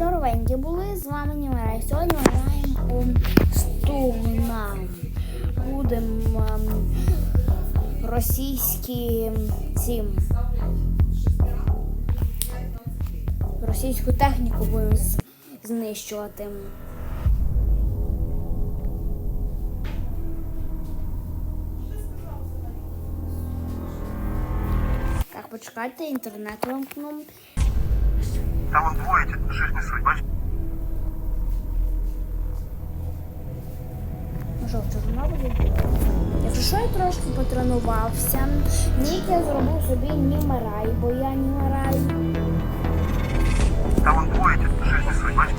здоровенькі були. З вами Німера. Сьогодні ми граємо у Стугна. Будемо ем, російські ці російську техніку будемо знищувати. Так, почекайте, інтернет вимкну. Там он двоє щось несуть, бачиш? Ну що, в Якщо що, я трошки потренувався. Нік я зробив собі німарай, бо я німарай. Там он двоє щось несуть, бачиш?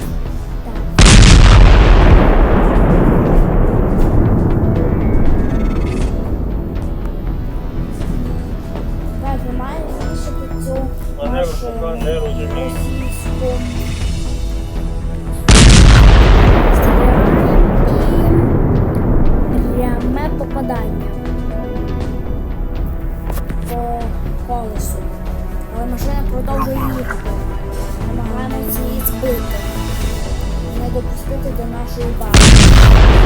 Допустити до нашої бази.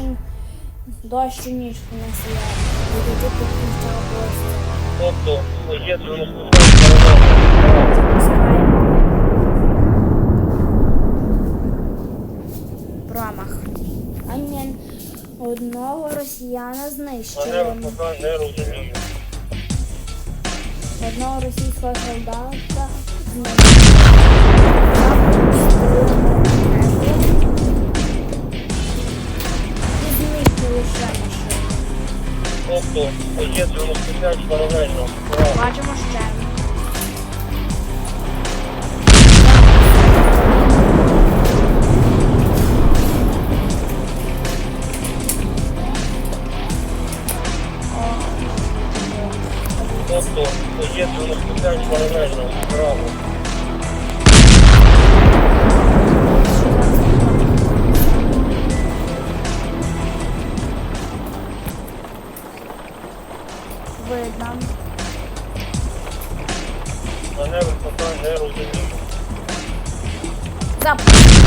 Ой. Дощ, у ніч області. Тобто є 95 Промах. А ні, одного росіяна знищили. Не розумію. Одного російського солдата знищили. Тобто є 95 паралельно. Бачимо ще. Тобто є 95 паралельно. Право. Видно. Маневр поки не розумію. Запуск.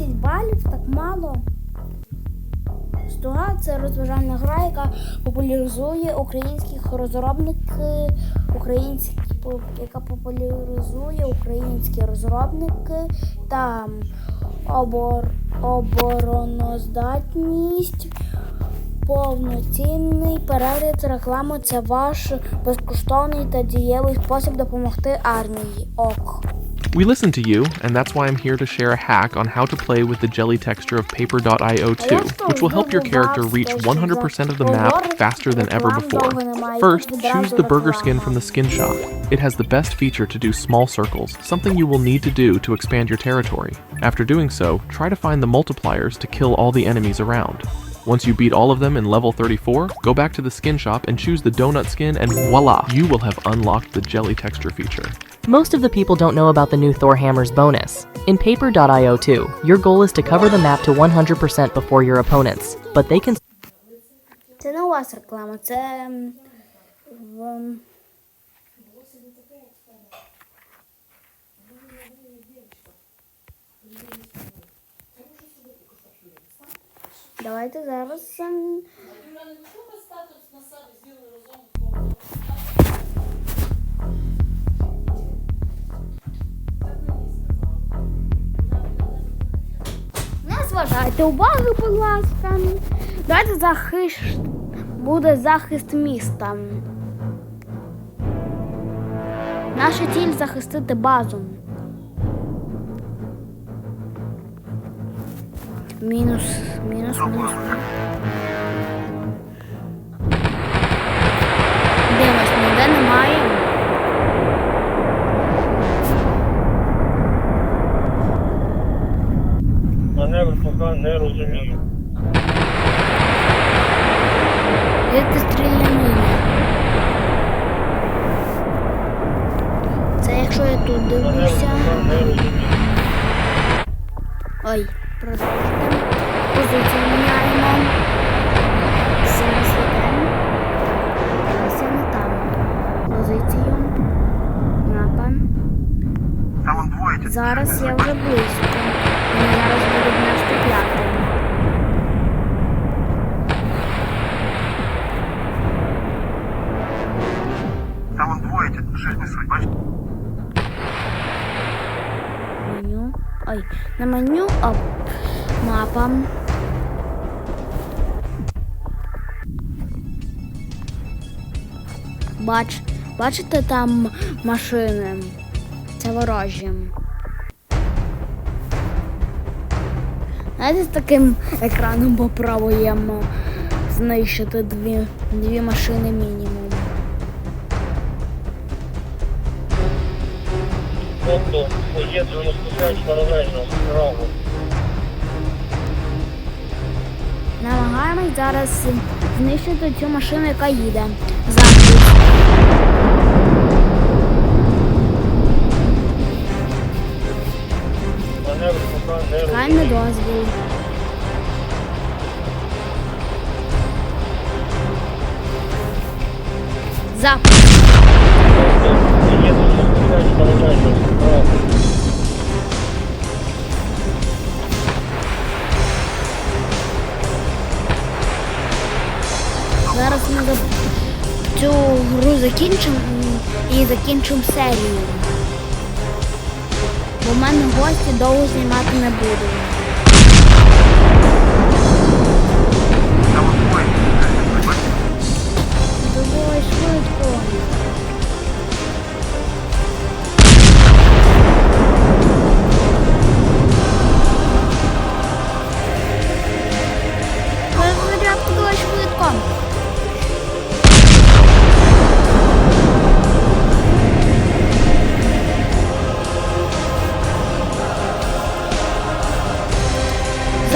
30 балів, так мало. Стуга це розважальна гра, яка популяризує українських розробники, українські, яка популяризує українські розробники та обор, обороноздатність. Повноцінний перегляд реклами це ваш безкоштовний та дієвий спосіб допомогти армії. Ок. We listen to you, and that's why I'm here to share a hack on how to play with the jelly texture of Paper.io 2, which will help your character reach 100% of the map faster than ever before. First, choose the burger skin from the skin shop. It has the best feature to do small circles, something you will need to do to expand your territory. After doing so, try to find the multipliers to kill all the enemies around. Once you beat all of them in level 34, go back to the skin shop and choose the donut skin, and voila! You will have unlocked the jelly texture feature. Most of the people don't know about the new Thor Hammers bonus. In Paper.io 2, your goal is to cover the map to 100% before your opponents, but they can Це не у вас реклама, це м, в. Давайте зараз. ем, увагу, будь ласка. Давайте захист буде захист міста. Наша ціль захистити базу. Мінус, мінус, мінус. Не розумію. Яке стрілянина. Це якщо я тут Маневр дивлюся. Ой, продовжуємо. Позицію міняємо. Зараз йдемо. Зараз я не там. Позицію. Зараз я вже близько. Зараз на меню. Оп. Мапа. Бач, бачите там машини? Це ворожі. Знаєте, з таким екраном попробуємо знищити дві, дві машини мінімум. Тобто, поєднано спускають паралельно справа. Намагаємось зараз знищити цю машину, яка їде. Захід. Маневр поки не Чекаємо дозвіл. Запуск. Закінчимо і закінчимо серію. Бо в мене гості довго знімати не будуть.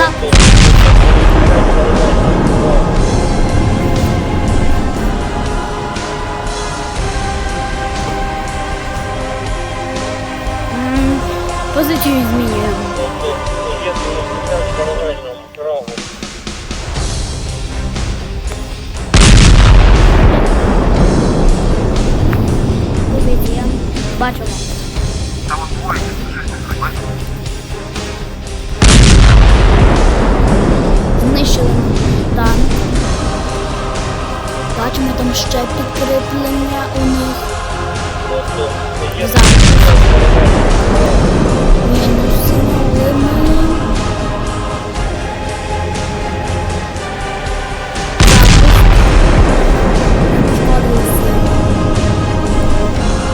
Ага. Позичую змінюємо. Позиція. Бачимо. Ще підкріплення у них. Сильно.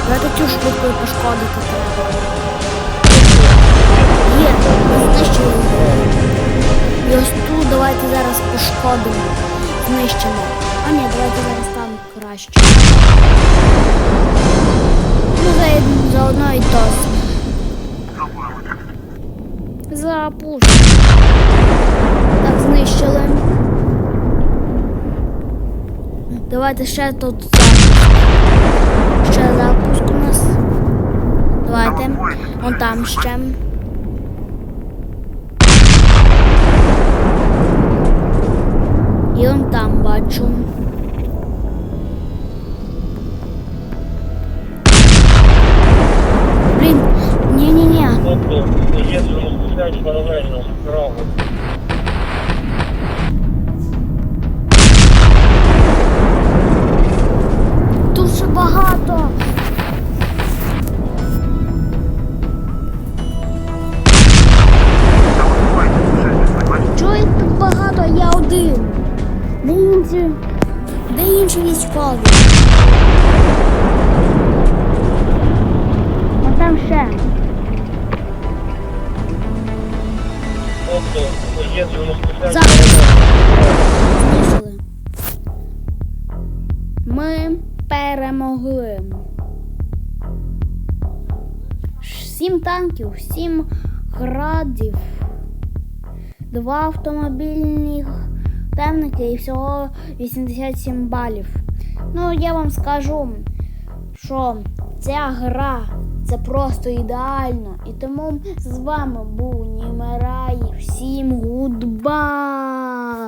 Давайте цю і пошкодити треба. Є, знищили. І ось тут давайте зараз пошкодимо. Знищимо. А ні, давайте зараз там краще. Ну, за- заодно і то. Запуск. Так, знищили. Давайте ще тут запуск. Ще запуск у нас. Давайте. Вон там ще. І он там бачу. Ні-ні-ні. Тобто поєднано справа. Дуже багато. Чого їх так багато, я один? Де інші? Де інші військові? Сім танків, сім градів, два автомобільних темники і всього 87 балів. Ну, я вам скажу, що ця гра це просто ідеально. І тому з вами був Німерай. Всім гудбай!